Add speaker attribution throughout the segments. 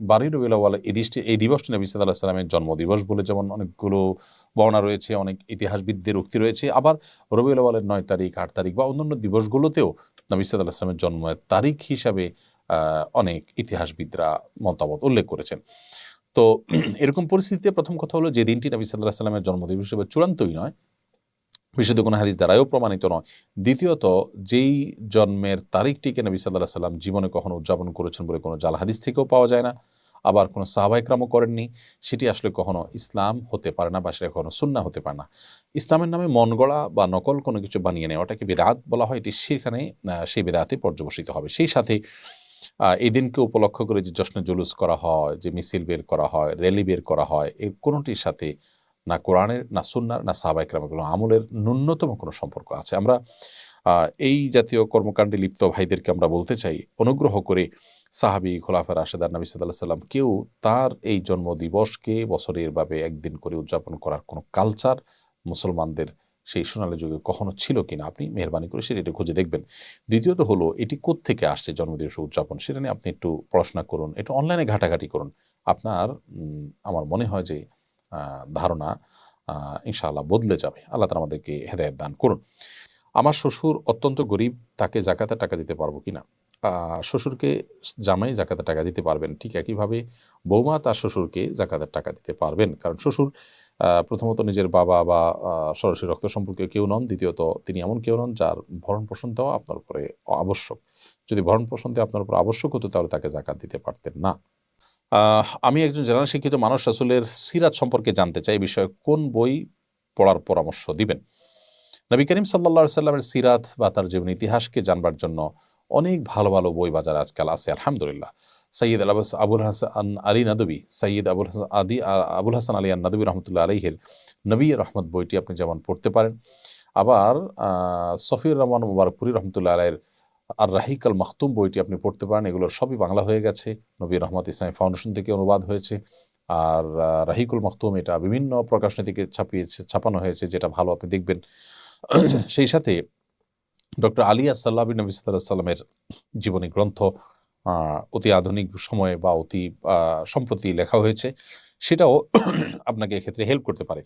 Speaker 1: বারোই রবিউল আওয়াল এই দিশটি, এই দিবসটি নবী সাল্লাহ সাল্লামের জন্মদিবস বলে যেমন অনেকগুলো বর্ণনা রয়েছে, অনেক ইতিহাসবিদদের উক্তি রয়েছে। আবার রবিউল আওয়ালের নয় তারিখ, আট তারিখ বা অন্যান্য দিবসগুলোতেও নবী সাল্লাহ আসলামের জন্মের তারিখ হিসাবে অনেক ইতিহাসবিদরা মতামত উল্লেখ করেছেন। তো, এরকম পরিস্থিতিতে প্রথম কথা হলো, যে দিনটি নবী সাল্লাহ সাল্লামের জন্মদিবস হিসেবে চূড়ান্তই নয় বিশুদ্ধ কোনো হাদিস দ্বারাও প্রমাণিত নয়। দ্বিতীয়ত, যেই জন্মের তারিখটিকে নবী সাল্লাহ সাল্লাম জীবনে কখনো উদযাপন করেছেন বলে কোনো জাল হাদিস থেকেও পাওয়া যায় না। আবার কোনো সাহবাইকরামও করেননি। সেটি আসলে কখনো ইসলাম হতে পারে না বা সেটা কখনো সুন্না হতে পারে না। ইসলামের নামে মন গড়া বা নকল কোনো কিছু বানিয়ে নেওয়াটাকে বেদাত বলা হয়। এটি সেখানে সেই বেদাতে পর্যবসিত হবে। সেই সাথে এই দিনকে উপলক্ষ করে যে জশ্নে জুলুস করা হয়, যে মিছিল বের করা হয়, র্যালি বের করা হয়, এর কোনোটির সাথে না কোরআনের, না সুন্নার, না সাহবাইকরামের আমলের ন্যূনতম কোনো সম্পর্ক আছে। আমরা এই জাতীয় কর্মকাণ্ডে লিপ্ত ভাইদেরকে আমরা বলতে চাই, অনুগ্রহ করে সাহাবি খোলাফার রাশেদার নবী সাল্লাহ সাল্লাম কেউ তার এই জন্মদিবসকে বছরের ভাবে একদিন করে উদযাপন করার কোনো কালচার মুসলমানদের সেই সোনালী যুগে কখনো ছিল কিনা আপনি মেহরবানি করে সেটা খুঁজে দেখবেন। দ্বিতীয়ত হলো, এটি থেকে আসছে জন্মদিবস উদযাপন সেটা নিয়ে আপনি একটু পড়াশোনা করুন, একটু অনলাইনে ঘাটাঘাটি করুন। আপনার আমার মনে হয় যে ধারণা ইনশাআল্লাহ বদলে যাবে। আল্লাহ তালা আমাদেরকে হেদায়ত দান করুন। আমার শ্বশুর অত্যন্ত গরিব, তাকে জাকাতে টাকা দিতে পারব কি না? শ্বশুরকে জামাই জাকাতে টাকা দিতে পারবেন, ঠিক একইভাবে বৌমা তার শ্বশুরকে জাকাতের টাকা দিতে পারবেন। কারণ শ্বশুর প্রথমত নিজের বাবা বা সরাসরি রক্ত সম্পর্কে কেউ নন, দ্বিতীয়ত তিনি এমন কেউ নন যার ভরণ পোষণ দেওয়া আপনার উপরে আবশ্যক। যদি ভরণ পোষণ দেওয়া আপনার উপর আবশ্যক হতো তাহলে তাকে জাকাত দিতে পারতেন না। আমি একজন জেনারেল শিক্ষিত মানুষ, রাসুলের সিরাত সম্পর্কে জানতে চাই। বিষয়ে কোন বই পড়ার পরামর্শ দিবেন? নবী করিম সাল্লা সাল্লামের সিরাত বা তার জীবন ইতিহাসকে জানবার জন্য অনেক ভালো ভালো বই বাজার আজকাল আছে, আলহামদুলিল্লাহ। সৈয়দ আলাবাস আবুল হাসান আলী নাদবী, সৈয়দ আবুল হাসান আদি আবুল হাসান আলী নাদবী রহমতুল্লাহ আলহের নবী রহমত বইটি আপনি যেমন পড়তে পারেন। আবার সফিউর রহমান মুবারকপুরি রহমতুল্লাহ আলাইয়ের আর রাহিকাল মাহতুম বইটি আপনি পড়তে পারেন এগুলোর সবই বাংলা হয়ে গেছে। নবী রহমত ইসলামী ফাউন্ডেশন থেকে অনুবাদ হয়েছে। আর রাহিকুল মাহতুম এটা বিভিন্ন প্রকাশনী থেকে ছাপিয়েছে, ছাপানো হয়েছে, যেটা ভালো আপনি দেখবেন। সেই সাথে ডক্টর আলিয়া সাল্লাবি নবী সাল্লামের জীবনী গ্রন্থ অতি আধুনিক সময়ে বা অতি সম্প্রতি লেখা হয়েছে। সেটাও আপনাকে এক্ষেত্রে হেল্প করতে পারে।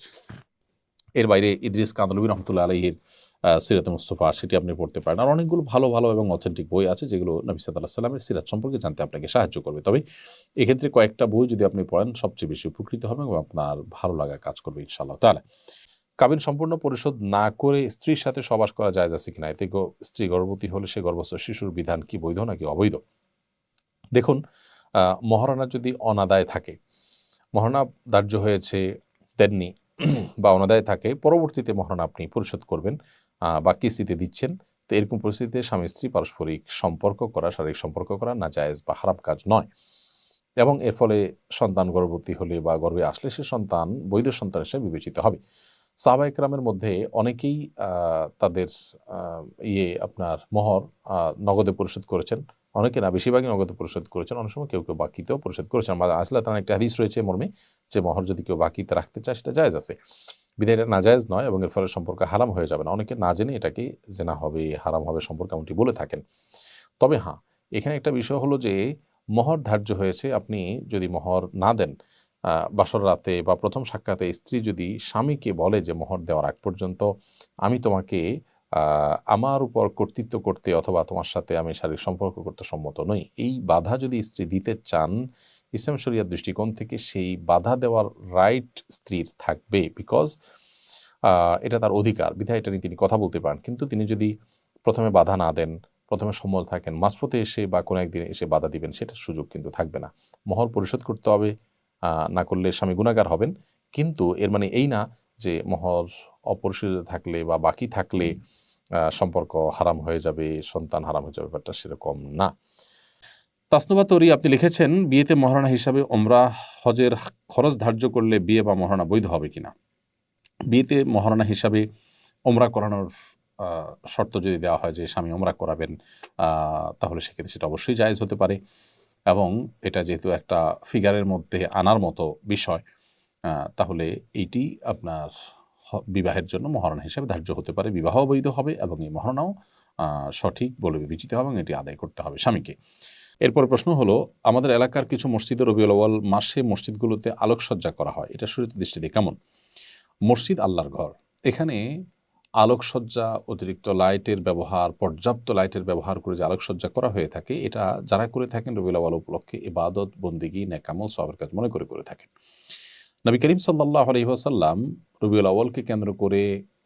Speaker 1: এর বাইরে ইদ্রিস কান্দলবী রহমতুল্লাহ আলহির সিরাত মুস্তফা, সেটি আপনি পড়তে পারেন। আর অনেকগুলো ভালো ভালো এবং অথেন্টিক বই আছে যেগুলো নবী সাদাল্লাহ সাল্লামের সিরাত সম্পর্কে জানতে আপনাকে সাহায্য করবে। তবে এক্ষেত্রে কয়েকটা বই যদি আপনি পড়েন, সবচেয়ে বেশি উপকৃত হবে এবং আপনার ভালো লাগা কাজ করবে ইনশাআল্লাহ তাহলে কাবিন সম্পূর্ণ পরিশোধ না করে স্ত্রীর সাথে সবাস করা যায় যাচ্ছে কিনা? এতে স্ত্রী গর্ভবতী হলে সে গর্ভস্থ শিশুর বিধান কি বৈধ নাকি অবৈধ? দেখুন মহারণা যদি অনাদায় থাকে, মহারণা ধার্য হয়েছে দেননি, বা অনাদায় থাকে, পরবর্তীতে মহারণা আপনি পরিশোধ করবেন। বা কিস্তিতে দিচ্ছেন, তো এরকম পরিস্থিতিতে স্বামী স্ত্রী পারস্পরিক সম্পর্ক করা, শারীরিক সম্পর্ক করা না জায়েজ বা খারাপ কাজ নয়। এবং এর ফলে সন্তান গর্ভবতী হলে বা গর্ভে আসলে সে সন্তান বৈধ সন্তান হিসেবে বিবেচিত হবে। সাহবাইকরামের মধ্যে অনেকেই তাদের ইয়ে আপনার মহর নগদে পরিশোধ করেছেন। অনেকে না, বেশিরভাগই নগদে পরিশোধ করেছেন। অনেক সময় কেউ কেউ বাকিতেও পরিশোধ করেছেন। আসলে তার একটা হাদিস রয়েছে মর্মে, যে মহর যদি কেউ বাকিতে রাখতে চায়, সেটা জায়জ আছে। বিধায় এটা নাজায়জ নয় এবং এর ফলে সম্পর্ক হারাম হয়ে যাবে না। অনেকে না জেনে এটাকে জেনা হবে, হারাম হবে সম্পর্ক এমনটি বলে থাকেন। তবে হ্যাঁ এখানে একটা বিষয় হলো যে মহর ধার্য হয়েছে, আপনি যদি মহর না দেন বাসর রাতে বা প্রথম সাক্ষাতে স্ত্রী যদি স্বামীকে বলে যে মোহর দেওয়ার আগ পর্যন্ত আমি তোমাকে আমার উপর কর্তৃত্ব করতে অথবা তোমার সাথে আমি শারীরিক সম্পর্ক করতে সম্মত নই, এই বাধা যদি স্ত্রী দিতে চান ইসলাম শরিয়ার দৃষ্টিকোণ থেকে সেই বাধা দেওয়ার রাইট স্ত্রীর থাকবে বিকজ এটা তার অধিকার। বিধায় এটা নিয়ে তিনি কথা বলতে পারেন। কিন্তু তিনি যদি প্রথমে বাধা না দেন, প্রথমে সম্মত থাকেন, মাঝপথে এসে বা কোনো একদিন এসে বাধা দিবেন, সেটার সুযোগ কিন্তু থাকবে না। মহর পরিশোধ করতে হবে না করলে স্বামী গুণাগার হবেন। কিন্তু এর মানে এই না যে মহর অপরিশোধিত থাকলে বা বাকি থাকলে সম্পর্ক হারাম হয়ে যাবে, সন্তান হারাম হয়ে যাবে, ব্যাপারটা সেরকম না। তাসনুবা তরি আপনি লিখেছেন, বিয়েতে মহারণা হিসাবে ওমরা হজের খরচ ধার্য করলে বিয়ে বা মহারণা বৈধ হবে কিনা? বিয়েতে মহারণা হিসাবে ওমরা করানোর শর্ত যদি দেওয়া হয় যে স্বামী ওমরা করাবেন তাহলে সেক্ষেত্রে সেটা অবশ্যই জায়েজ হতে পারে। এবং এটা যেহেতু একটা ফিগারের মধ্যে আনার মতো বিষয় তাহলে এইটি আপনার বিবাহের জন্য মহারণা হিসাবে ধার্য হতে পারে। বিবাহ বৈধ হবে এবং এই মহারণাও সঠিক বলে বিবেচিত হবে এবং এটি আদায় করতে হবে স্বামীকে। এরপর প্রশ্ন হলো, আমাদের এলাকার কিছু মসজিদে রবিউল আউয়াল মাসে মসজিদগুলোতে আলোকসজ্জা করা হয়। এটা শরীর দৃষ্টিতে কেমন? মসজিদ আল্লাহর ঘর। এখানে আলোকসজ্জা, অতিরিক্ত লাইটের ব্যবহার, পর্যাপ্ত লাইটের ব্যবহার করে যে আলোকসজ্জা করা হয়ে থাকে, এটা যারা করে থাকেন রবিউল আউয়াল উপলক্ষে ইবাদত, বন্দিগি, ন্যাকামল সবের কাজ মনে করে করে থাকেন। নবী করিম সাল্লাহ আলহিহাসাল্লাম রবিউল আউ্য়ালকে কেন্দ্র করে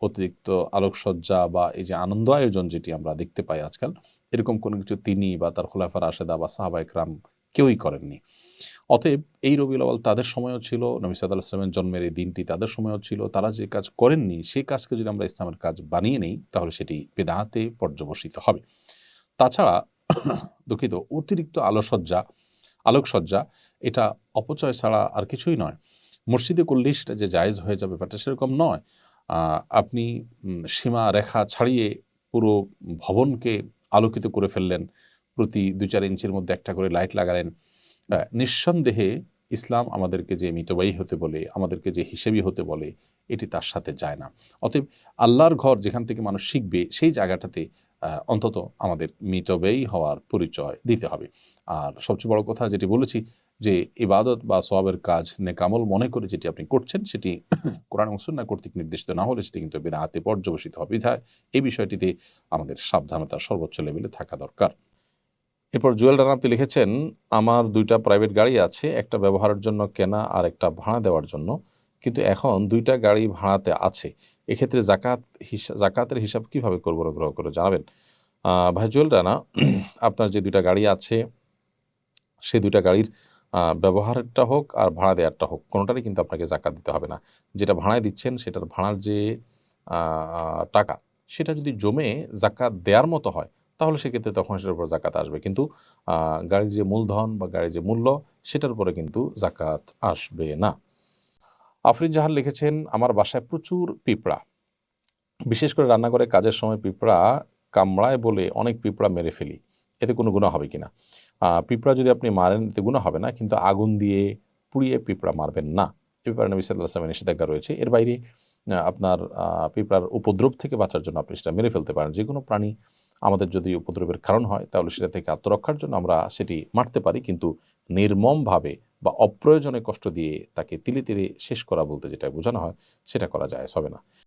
Speaker 1: অতিরিক্ত আলোকসজ্জা বা এই যে আনন্দ আয়োজন যেটি আমরা দেখতে পাই আজকাল এরকম কোনো কিছু তিনি বা তার খোলাফার আশেদা বা সাহাবা একরাম কেউই করেননি। অতএব এই রবিউল আউ্য়াল তাদের সময়ও ছিল, নবী সাদ ইসলামের জন্মের এই দিনটি তাদের সময়ও ছিল, তারা যে কাজ করেননি সেই কাজকে যদি আমরা ইসলামের কাজ বানিয়ে নেই, তাহলে সেটি বেদাহাতে পর্যবসিত হবে। তাছাড়া দুঃখিত, অতিরিক্ত আলোসজ্জা আলোকসজ্জা, এটা অপচয় ছাড়া আর কিছুই নয়। মসজিদে করলেই সেটা যে জায়েজ হয়ে যাবে ব্যাপারটা সেরকম নয়। আপনি সীমা রেখা ছাড়িয়ে পুরো ভবনকে আলোকিত করে ফেললেন। প্রতি দু চার ইঞ্চির মধ্যে একটা করে লাইট লাগালেন। নিঃসন্দেহে ইসলাম আমাদেরকে যে মিতবায়ী হতে বলে, আমাদেরকে যে হিসেবি হতে বলে, এটি তার সাথে যায় না। অতএব আল্লাহর ঘর যেখান থেকে মানুষ শিখবে, সেই জায়গাটাতে অন্তত আমাদের মিতব্যয়ী হওয়ার পরিচয় দিতে হবে। আর সবচেয়ে বড় কথা যেটি বলেছি যে ইবাদত বা সওয়াবের কাজ নেকামল মনে করে যেটি আপনি করছেন, সেটি কোরআন সুন্নাহ কর্তৃক নির্দেশিত না হলে সেটি কিন্তু বেদাহাতে পর্যবসিত হবে। বিধায় এই বিষয়টিতে আমাদের সাবধানতা সর্বোচ্চ লেভেলে থাকা দরকার। এরপর জুয়েল রানা আপনি লিখেছেন, আমার দুইটা প্রাইভেট গাড়ি আছে, একটা ব্যবহারের জন্য কেনা আর একটা ভাড়া দেওয়ার জন্য। কিন্তু এখন দুইটা গাড়ি ভাড়াতে আছে। এক্ষেত্রে জাকাত হিসা- জাকাতের হিসাব কীভাবে করব অনুগ্রহ করে জানাবেন? ভাই জুয়েল রানা, আপনার যে দুইটা গাড়ি আছে সেই দুইটা গাড়ির আহ, ব্যবহারেরটা হোক আর ভাড়া দেওয়ারটা হোক কোনোটারই কিন্তু আপনাকে জাকাত দিতে হবে না। যেটা ভাড়ায় দিচ্ছেন সেটার ভাড়ার যে টাকা সেটা যদি জমে জাকাত দেওয়ার মতো হয় তাহলে সেক্ষেত্রে তখন সেটার উপর জাকাত আসবে। কিন্তু গাড়ির যে মূলধন বা গাড়ির যে মূল্য সেটার উপরে কিন্তু জাকাত আসবে না। আফরিন জাহান লিখেছেন আমার বাসায় প্রচুর পিঁপড়া। বিশেষ করে রান্নাঘরে কাজের সময় পিঁপড়া কামড়ায় বলে অনেক পিঁপড়া মেরে ফেলি। এতে কোনো গুণা হবে কিনা? পিঁপড়া যদি আপনি মারেন, এতে গুণা হবে না, কিন্তু আগুন দিয়ে পুড়িয়ে পিঁপড়া মারবেন না। এ ব্যাপারে নবী সাল্লাহ আসলামের নিষেধাজ্ঞা রয়েছে। এর বাইরে আপনার পিঁপড়ার উপদ্রব থেকে বাঁচার জন্য আপনি সেটা মেরে ফেলতে পারেন। যে কোনো প্রাণী আমাদের যদি উপদ্রবের কারণ হয়, তাহলে সেটা থেকে আত্মরক্ষার জন্য আমরা সেটি মারতে পারি, কিন্তু নির্মমভাবে বা অপ্রয়োজনে কষ্ট দিয়ে তাকে তিলে তিলে শেষ করা বলতে যেটা বোঝানো হয়, সেটা করা যায়, হবে না।